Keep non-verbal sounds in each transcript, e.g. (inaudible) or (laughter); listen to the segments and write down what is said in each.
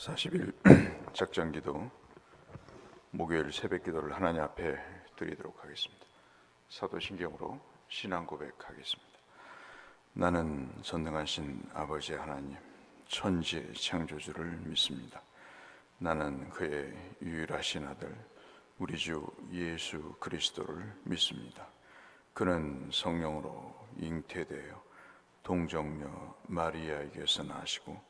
40일 (clears throat) 작전 기도 목요일 새벽 기도를 하나님 앞에 드리도록 하겠습니다. 사도신경으로 신앙 고백하겠습니다. 나는 전능하신 아버지 하나님 천지의 창조주를 믿습니다. 나는 그의 유일하신 아들 우리 주 예수 그리스도를 믿습니다. 그는 성령으로 잉태되어 동정녀 마리아에게서 나시고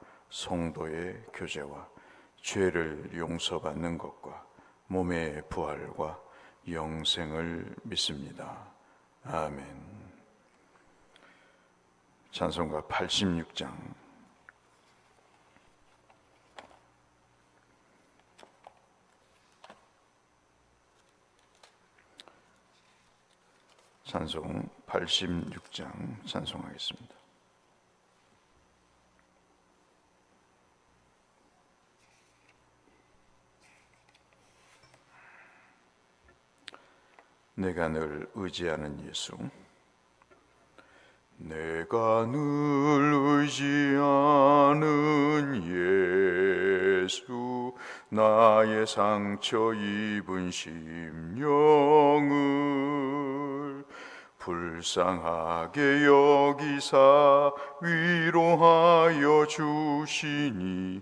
성도의 교제와 죄를 용서받는 것과 몸의 부활과 영생을 믿습니다. 아멘. 찬송가 86장 찬송 86장 찬송하겠습니다. 내가 늘 의지하는 예수. 내가 늘 의지하는 예수. 나의 상처 입은 심령을 불쌍하게 여기사 위로하여 주시니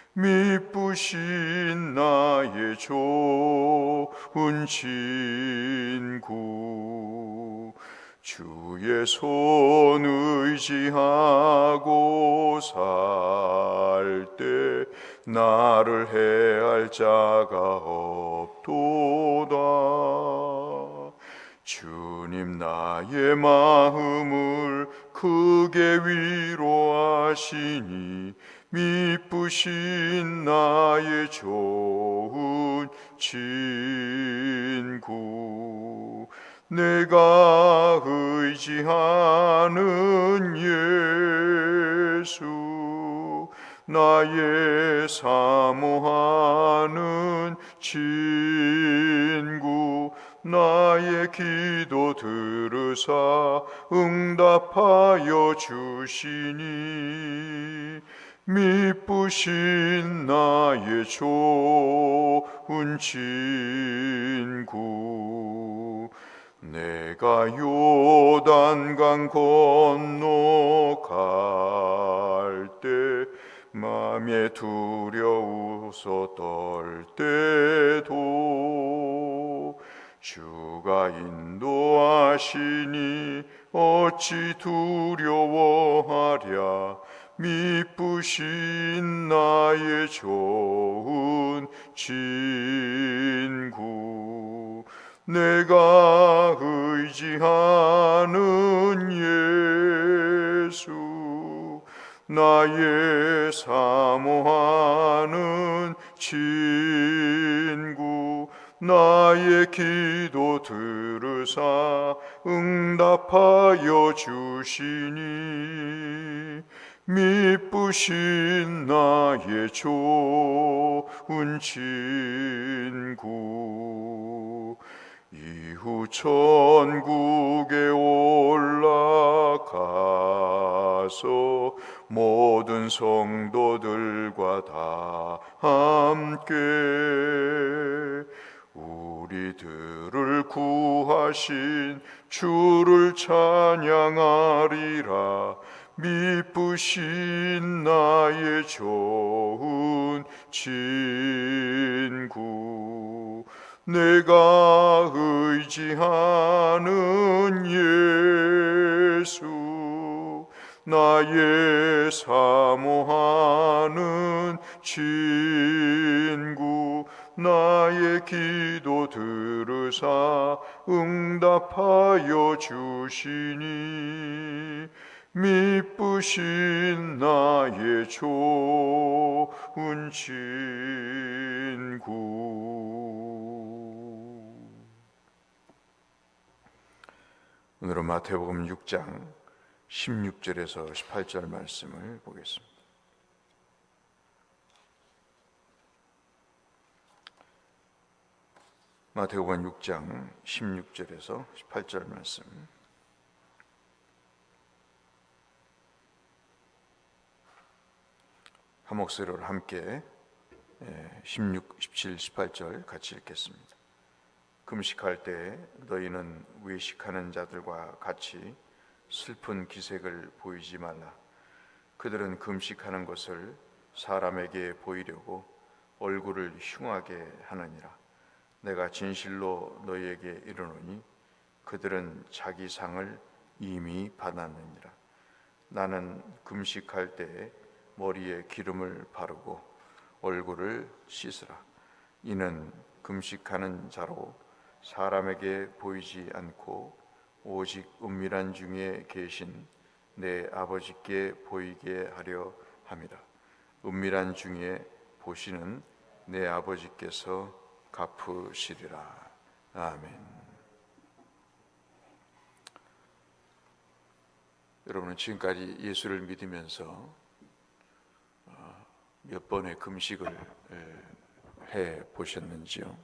미쁘신 나의 좋은 친구 주의 손 의지하고 살 때 나를 해할 자가 없도다. 주님 나의 마음을 크게 위로하시니 미쁘신 나의 좋은 친구. 내가 의지하는 예수 나의 사모하는 친구 나의 기도 들으사 응답하여 주시니 미쁘신 나의 좋은 친구 내가 요단강 건너 갈 때 맘에 두려워서 떨 때도 주가 인도하시니 어찌 두려워하랴? 미쁘신 나의 좋은 친구. 내가 의지하는 예수 나의 사모하는 친구 나의 기도 들으사 응답하여 주시니 미쁘신 나의 좋은 친구 이후 천국에 올라가서 모든 성도들과 다 함께 우리들을 구하신 주를 찬양하리라. 미쁘신 나의 좋은 친구. 내가 의지하는 예수 나의 사모하는 친구 나의 기도 들으사 응답하여 주시니 미쁘신 나의 좋은 친구 오늘은 마태복음 6장 16절에서 18절 말씀을 보겠습니다. 마태복음 6장 16절에서 18절 말씀. 한 목소리로 함께 16, 17, 18절 같이 읽겠습니다. 금식할 때 너희는 외식하는 자들과 같이 슬픈 기색을 보이지 말라. 그들은 금식하는 것을 사람에게 보이려고 얼굴을 흉하게 하느니라. 내가 진실로 너희에게 이르노니 그들은 자기 상을 이미 받았느니라. 나는 금식할 때 머리에 기름을 바르고 얼굴을 씻으라. 이는 금식하는 자로 사람에게 보이지 않고 오직 은밀한 중에 계신 내 아버지께 보이게 하려 함이라. 은밀한 중에 보시는 내 아버지께서 갚으시리라. 아멘. 여러분은 지금까지 예수를 믿으면서 어, 몇 번의 금식을 해 보셨는지요?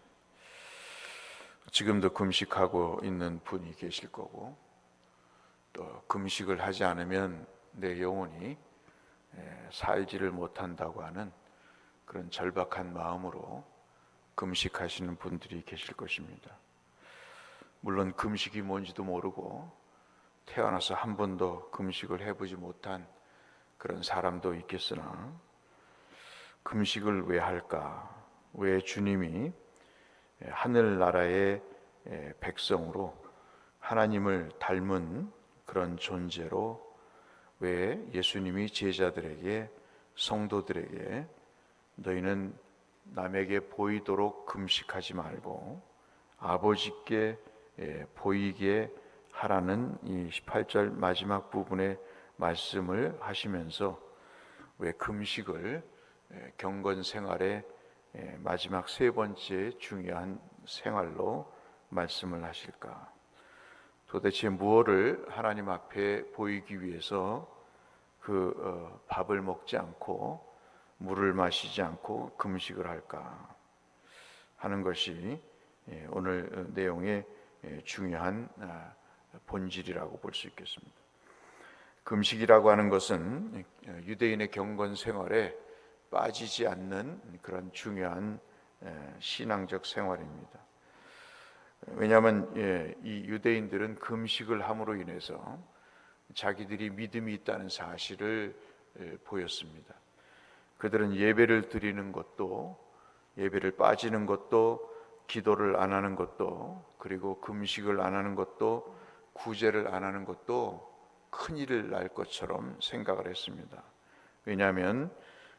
지금도 금식하고 있는 분이 계실 거고 또 금식을 하지 않으면 내 영혼이 살지를 못한다고 하는 그런 절박한 마음으로 금식하시는 분들이 계실 것입니다. 물론 금식이 뭔지도 모르고 태어나서 한 번도 금식을 해보지 못한 그런 사람도 있겠으나 금식을 왜 할까? 왜 주님이 하늘나라의 백성으로 하나님을 닮은 그런 존재로 왜 예수님이 제자들에게 성도들에게 너희는 남에게 보이도록 금식하지 말고 아버지께 보이게 하라는 이 18절 마지막 부분의 말씀을 하시면서 왜 금식을 경건 생활의 마지막 세 번째 중요한 생활로 말씀을 하실까? 도대체 무엇을 하나님 앞에 보이기 위해서 그 어, 밥을 먹지 않고 물을 마시지 않고 금식을 할까 하는 것이 예, 오늘 내용의 예, 중요한 아, 본질이라고 볼 수 있겠습니다. 금식이라고 하는 것은 유대인의 경건 생활에 빠지지 않는 그런 중요한 예, 신앙적 생활입니다. 왜냐하면 이 유대인들은 금식을 함으로 인해서 자기들이 믿음이 있다는 사실을 보였습니다. 그들은 예배를 드리는 것도 예배를 빠지는 것도 기도를 안 하는 것도 그리고 금식을 안 하는 것도 구제를 안 하는 것도 큰 일을 날 것처럼 생각을 했습니다. 왜냐하면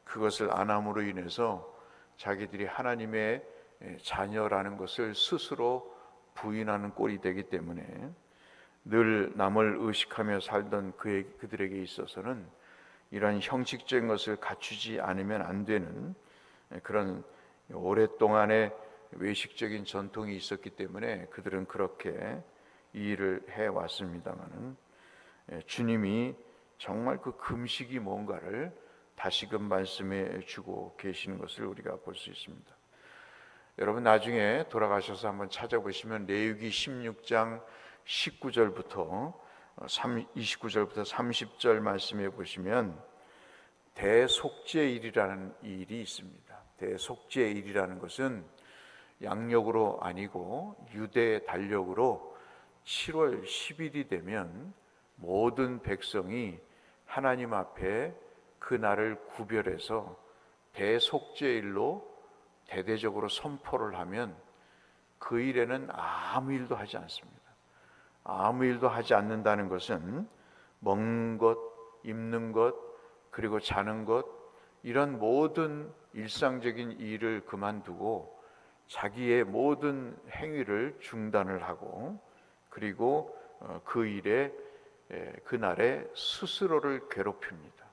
그것을 안 함으로 인해서 자기들이 하나님의 자녀라는 것을 스스로 부인하는 꼴이 되기 때문에 늘 남을 의식하며 살던 그들에게 있어서는 이러한 형식적인 것을 갖추지 않으면 안 되는 그런 오랫동안의 외식적인 전통이 있었기 때문에 그들은 그렇게 이 일을 해 왔습니다만은 주님이 정말 그 금식이 뭔가를 다시금 말씀해 주고 계시는 것을 우리가 볼 수 있습니다. 여러분 나중에 돌아가셔서 한번 찾아보시면 레위기 16장 19절부터 29절부터 30절 말씀해 보시면 대속죄일이라는 일이 있습니다. 대속죄일이라는 것은 양력으로 아니고 유대 달력으로 7월 10일이 되면 모든 백성이 하나님 앞에 그 날을 구별해서 대속죄일로 대대적으로 선포를 하면 그 일에는 아무 일도 하지 않습니다. 아무 일도 하지 않는다는 것은 먹는 것, 입는 것, 그리고 자는 것 이런 모든 일상적인 일을 그만두고 자기의 모든 행위를 중단을 하고 그리고 어, 그 일에 그날에 스스로를 괴롭힙니다.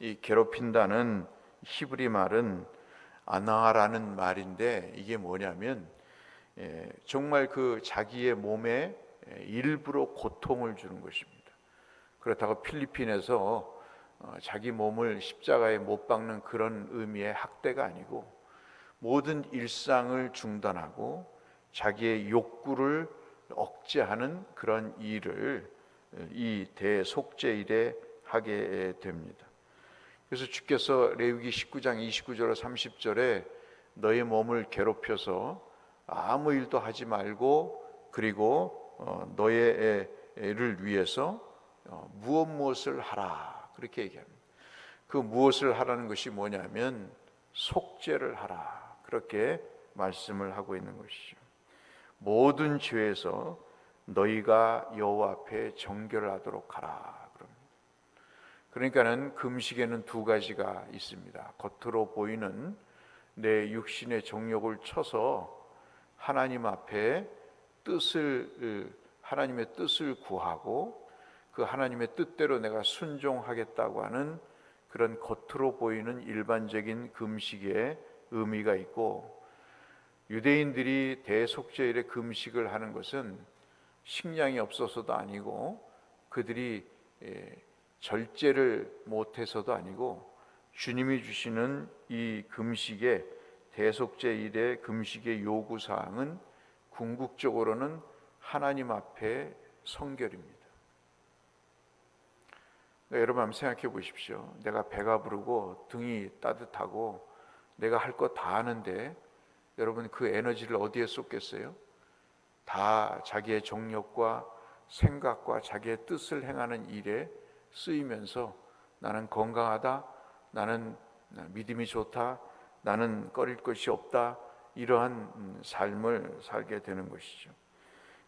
이 괴롭힌다는 히브리 말은 아나라는 말인데 이게 뭐냐면 정말 그 자기의 몸에 일부러 고통을 주는 것입니다. 그렇다고 필리핀에서 어, 자기 몸을 십자가에 못 박는 그런 의미의 학대가 아니고 모든 일상을 중단하고 자기의 욕구를 억제하는 그런 일을 이 대속죄일에 하게 됩니다. 그래서 주께서 레위기 19장 29절 30절에 너의 몸을 괴롭혀서 아무 일도 하지 말고 그리고 어, 너의 애를 위해서 어, 무엇 무엇을 하라 그렇게 얘기합니다. 그 무엇을 하라는 것이 뭐냐면 속죄를 하라 그렇게 말씀을 하고 있는 것이죠. 모든 죄에서 너희가 여호와 앞에 정결을 하도록 하라. 그러니까는 금식에는 두 가지가 있습니다. 겉으로 보이는 내 육신의 정욕을 쳐서 하나님 앞에 뜻을 하나님의 뜻을 구하고 그 하나님의 뜻대로 내가 순종하겠다고 하는 그런 겉으로 보이는 일반적인 금식의 의미가 있고 유대인들이 대속죄일에 금식을 하는 것은 식량이 없어서도 아니고 그들이 예, 절제를 못해서도 아니고 주님이 주시는 이 금식의 대속죄일의 금식의 요구 사항은 궁극적으로는 하나님 앞에 성결입니다. 그러니까 여러분 한번 생각해 보십시오. 내가 배가 부르고 등이 따뜻하고 내가 할 거 다 하는데 여러분 그 에너지를 어디에 쏟겠어요? 다 자기의 정력과 생각과 자기의 뜻을 행하는 일에 쓰이면서 나는 건강하다, 나는 믿음이 좋다, 나는 꺼릴 것이 없다, 이러한 삶을 살게 되는 것이죠.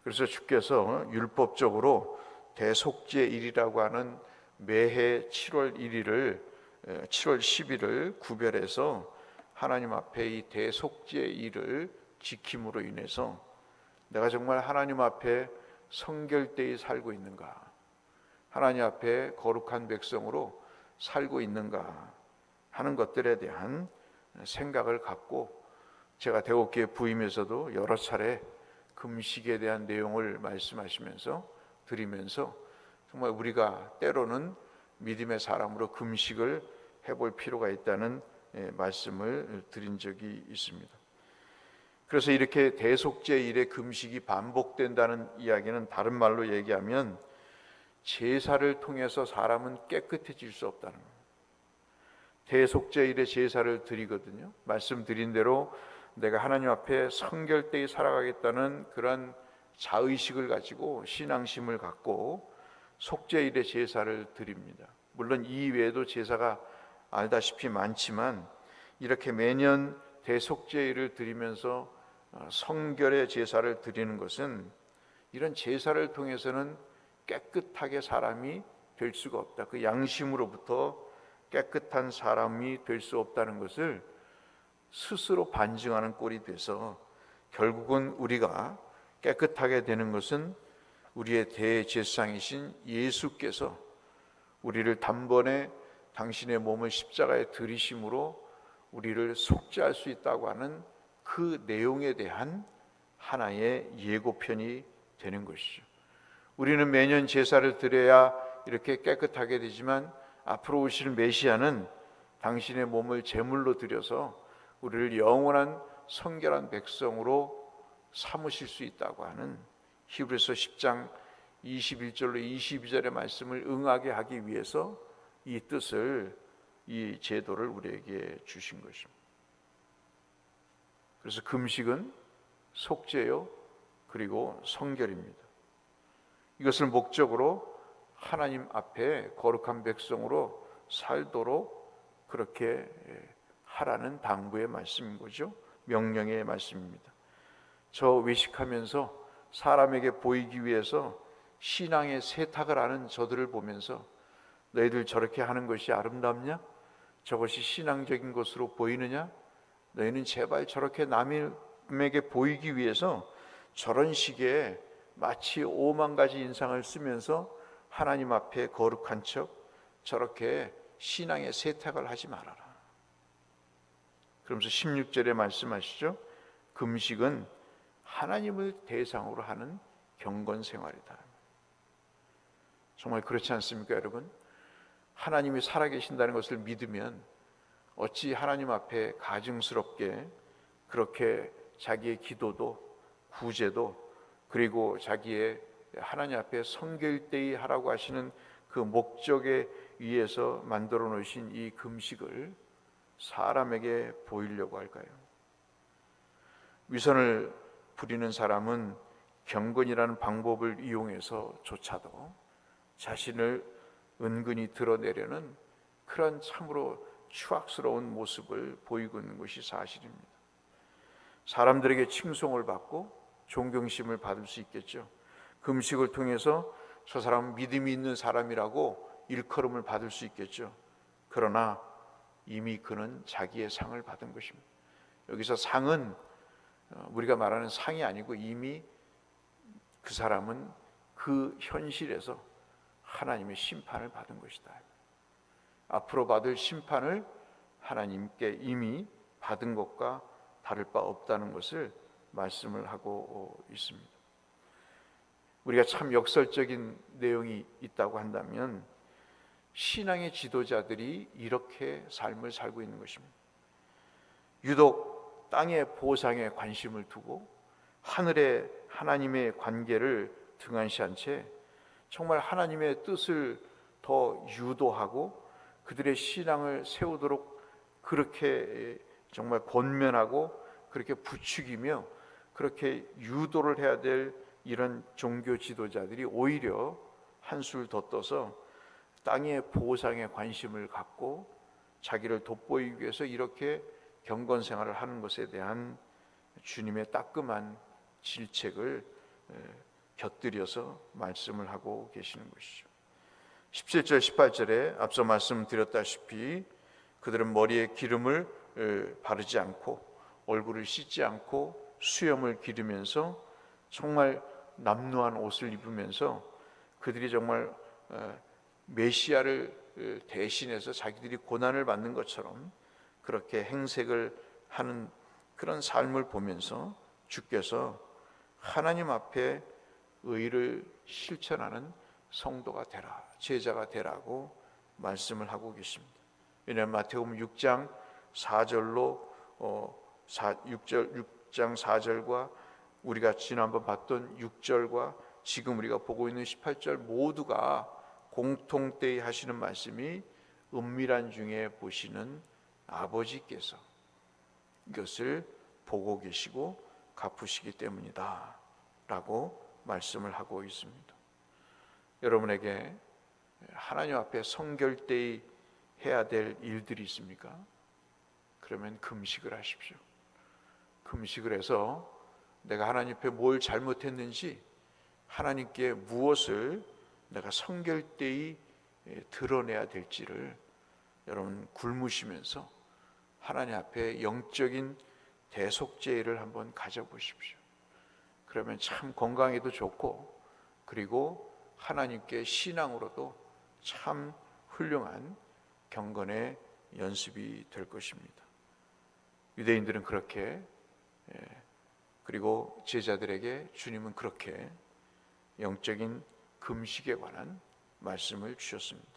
그래서 주께서 율법적으로 대속죄 일이라고 하는 매해 7월 1일을 7월 10일을 구별해서 하나님 앞에 이 대속죄 일을 지킴으로 인해서 내가 정말 하나님 앞에 성결되이 살고 있는가? 하나님 앞에 거룩한 백성으로 살고 있는가 하는 것들에 대한 생각을 갖고 제가 대옥교회 부임에서도 여러 차례 금식에 대한 내용을 말씀하시면서 드리면서 정말 우리가 때로는 믿음의 사람으로 금식을 해볼 필요가 있다는 예, 말씀을 드린 적이 있습니다. 그래서 이렇게 대속제 일의 금식이 반복된다는 이야기는 다른 말로 얘기하면 제사를 통해서 사람은 깨끗해질 수 없다는 거예요. 대속제 일에 제사를 드리거든요. 말씀드린 대로 내가 하나님 앞에 성결되이 살아가겠다는 그런 자의식을 가지고 신앙심을 갖고 속죄일에 제사를 드립니다. 물론 이 외에도 제사가 알다시피 많지만 이렇게 매년 대속죄일을 드리면서 어, 성결의 제사를 드리는 것은 이런 제사를 통해서는 깨끗하게 사람이 될 수가 없다. 그 양심으로부터 깨끗한 사람이 될 수 없다는 것을 스스로 반증하는 꼴이 돼서 결국은 우리가 깨끗하게 되는 것은 우리의 대제사장이신 예수께서 우리를 단번에 당신의 몸을 십자가에 들이심으로 우리를 속죄할 수 있다고 하는 그 내용에 대한 하나의 예고편이 되는 것이죠. 우리는 매년 제사를 드려야 이렇게 깨끗하게 되지만 앞으로 오실 메시아는 당신의 몸을 제물로 드려서 우리를 영원한 성결한 백성으로 삼으실 수 있다고 하는 히브리서 10장 21절로 22절의 말씀을 응하게 하기 위해서 이 뜻을 이 제도를 우리에게 주신 것입니다. 그래서 금식은 속죄요 그리고 성결입니다. 이것을 목적으로 하나님 앞에 거룩한 백성으로 살도록 그렇게 하라는 당부의 말씀인 거죠. 명령의 말씀입니다. 저 외식하면서 사람에게 보이기 위해서 신앙의 세탁을 하는 저들을 보면서 너희들 저렇게 하는 것이 아름답냐? 저것이 신앙적인 것으로 보이느냐? 너희는 제발 저렇게 남에게 보이기 위해서 저런 식의 마치 오만 가지 인상을 쓰면서 하나님 앞에 거룩한 척 저렇게 신앙의 세탁을 하지 말아라. 그러면서 16절에 말씀하시죠. 금식은 하나님을 대상으로 하는 경건 생활이다. 정말 그렇지 않습니까, 여러분? 하나님이 살아계신다는 것을 믿으면 어찌 하나님 앞에 가증스럽게 그렇게 자기의 기도도 구제도 그리고 자기의 하나님 앞에 성결되이 하라고 하시는 그 목적에 의해서 만들어 놓으신 이 금식을 사람에게 보이려고 할까요? 위선을 부리는 사람은 경건이라는 방법을 이용해서조차도 자신을 은근히 드러내려는 그런 참으로 추악스러운 모습을 보이고 있는 것이 사실입니다. 사람들에게 칭송을 받고 존경심을 받을 수 있겠죠. 금식을 통해서 저 사람은 믿음이 있는 사람이라고 일컬음을 받을 수 있겠죠. 그러나 이미 그는 자기의 상을 받은 것입니다. 여기서 상은 어, 우리가 말하는 상이 아니고 이미 그 사람은 그 현실에서 하나님의 심판을 받은 것이다. 앞으로 받을 심판을 하나님께 이미 받은 것과 다를 바 없다는 것을 말씀을 하고 있습니다. 우리가 참 역설적인 내용이 있다고 한다면 신앙의 지도자들이 이렇게 삶을 살고 있는 것입니다. 유독 땅의 보상에 관심을 두고 하늘의 하나님의 관계를 등한시한 채 정말 하나님의 뜻을 더 유도하고 그들의 신앙을 세우도록 그렇게 정말 권면하고 그렇게 부추기며 그렇게 유도를 해야 될 이런 종교 지도자들이 오히려 한술 더 떠서 땅의 보상에 관심을 갖고 자기를 돋보이기 위해서 이렇게 경건 생활을 하는 것에 대한 주님의 따끔한 질책을 곁들여서 말씀을 하고 계시는 것이죠. 17절 18절에 앞서 말씀드렸다시피 그들은 머리에 기름을 바르지 않고 얼굴을 씻지 않고 수염을 기르면서 정말 남루한 옷을 입으면서 그들이 정말 메시아를 대신해서 자기들이 고난을 받는 것처럼 그렇게 행색을 하는 그런 삶을 보면서 주께서 하나님 앞에 의를 실천하는 성도가 되라, 제자가 되라고 말씀을 하고 계십니다. 왜냐하면 마태복음 6장 4절로 어, 4, 6절 6장 4절과 우리가 지난번 봤던 6절과 지금 우리가 보고 있는 18절 모두가 공통되이 하시는 말씀이 은밀한 중에 보시는 아버지께서 이것을 보고 계시고 갚으시기 때문이다. 라고 말씀을 하고 있습니다. 여러분에게 하나님 앞에 성결되이 해야 될 일들이 있습니까? 그러면 금식을 하십시오. 금식을 해서 내가 하나님 앞에 뭘 잘못했는지 하나님께 무엇을 내가 성결되이 드러내야 될지를 여러분 굶으시면서 하나님 앞에 영적인 대속제를 한번 가져보십시오. 그러면 참 건강에도 좋고 그리고 하나님께 신앙으로도 참 훌륭한 경건의 연습이 될 것입니다. 유대인들은 그렇게 그리고 제자들에게 주님은 그렇게 영적인 금식에 관한 말씀을 주셨습니다.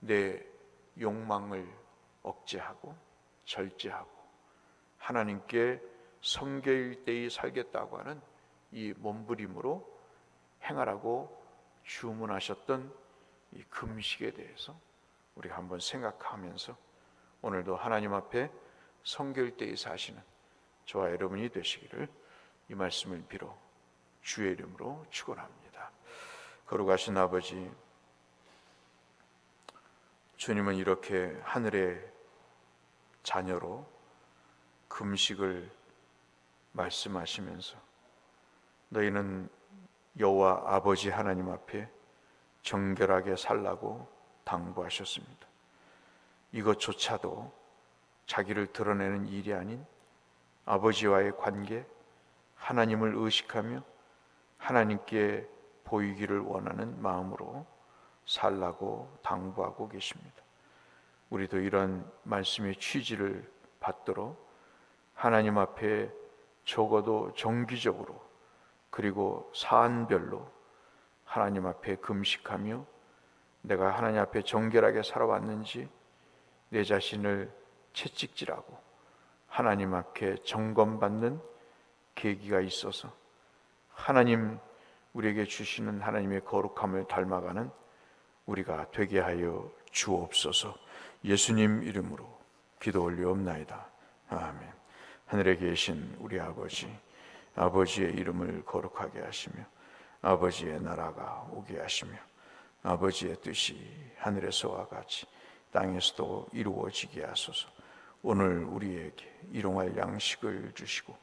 내 욕망을 억제하고 절제하고 하나님께 성결되이 살겠다고 하는 이 몸부림으로 행하라고 주문하셨던 이 금식에 대해서 우리가 한번 생각하면서 오늘도 하나님 앞에 성결되이 사시는 저와 여러분이 되시기를 이 말씀을 빌어 주의 이름으로 축원합니다. 거룩하신 아버지 주님은 이렇게 하늘의 자녀로 금식을 말씀하시면서 너희는 여호와 아버지 하나님 앞에 정결하게 살라고 당부하셨습니다. 이것조차도 자기를 드러내는 일이 아닌 아버지와의 관계, 하나님을 의식하며 하나님께 보이기를 원하는 마음으로 살라고 당부하고 계십니다. 우리도 이런 말씀의 취지를 받도록 하나님 앞에 적어도 정기적으로 그리고 사안별로 하나님 앞에 금식하며 내가 하나님 앞에 정결하게 살아왔는지 내 자신을 채찍질하고 하나님 앞에 점검받는 계기가 있어서 하나님 우리에게 주시는 하나님의 거룩함을 닮아가는 우리가 되게 하여 주옵소서. 예수님 이름으로 기도 올리옵나이다. 아멘. 하늘에 계신 우리 아버지, 아버지의 이름을 거룩하게 하시며 아버지의 나라가 오게 하시며 아버지의 뜻이 하늘에서와 같이 땅에서도 이루어지게 하소서. 오늘 우리에게 일용할 양식을 주시고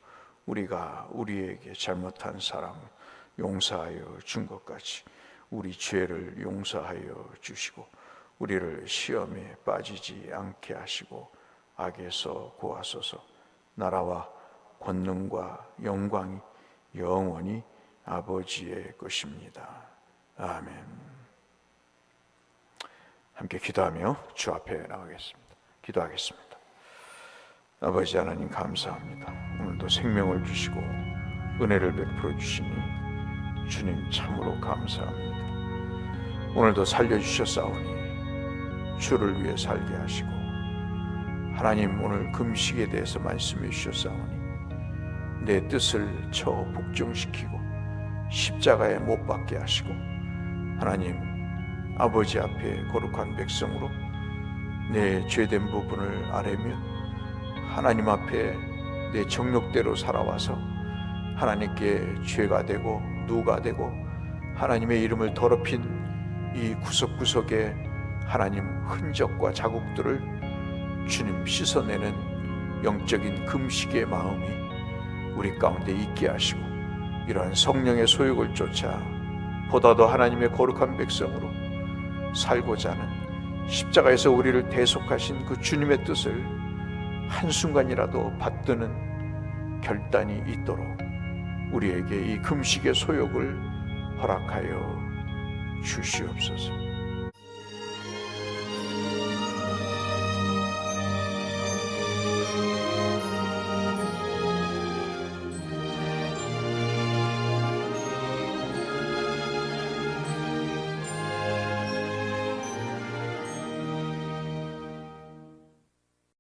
우리가 우리에게 잘못한 사람을 용서하여 준 것 같이 우리 죄를 용서하여 주시고 우리를 시험에 빠지지 않게 하시고 악에서 구하소서 나라와 권능과 영광이 영원히 아버지의 것입니다. 아멘. 함께 기도하며 주 앞에 나가겠습니다. 기도하겠습니다. 아버지 하나님 감사합니다. 오늘도 생명을 주시고 은혜를 베풀어 주시니 주님 참으로 감사합니다. 오늘도 살려 주셨사오니 주를 위해 살게 하시고 하나님 오늘 금식에 대해서 말씀해 주셨사오니 내 뜻을 저 복종시키고 십자가에 못 박게 하시고 하나님 아버지 앞에 거룩한 백성으로 내 죄된 부분을 아뢰며 하나님 앞에 내 정욕대로 살아와서 하나님께 죄가 되고 누가 되고 하나님의 이름을 더럽힌 이 구석구석의 하나님 흔적과 자국들을 주님 씻어내는 영적인 금식의 마음이 우리 가운데 있게 하시고 이러한 성령의 소욕을 쫓아 보다 더 하나님의 거룩한 백성으로 살고자 하는 십자가에서 우리를 대속하신 그 주님의 뜻을 한순간이라도 받드는 결단이 있도록 우리에게 이 금식의 소욕을 허락하여 주시옵소서.